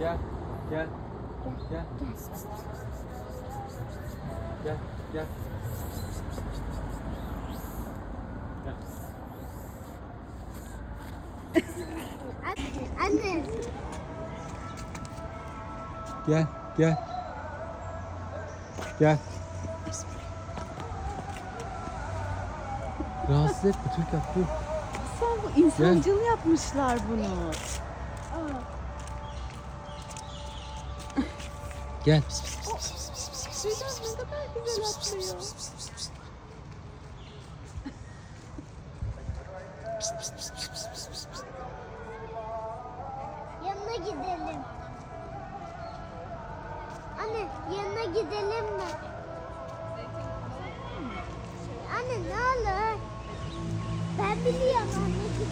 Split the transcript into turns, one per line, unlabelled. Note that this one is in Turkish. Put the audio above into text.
Gel. Gel. Gel. Gel. Gel. Gel.
Anne.
Gel. Gel. Gel. Rahatsız etme Türkan dur.
Sen bu insancıl yapmışlar bunu.
Gel.
Sedat ne kadar güzel atlıyor.
Yanına gidelim. Anne yanına gidelim mi? Anne ne olur? Ben biliyorum anne.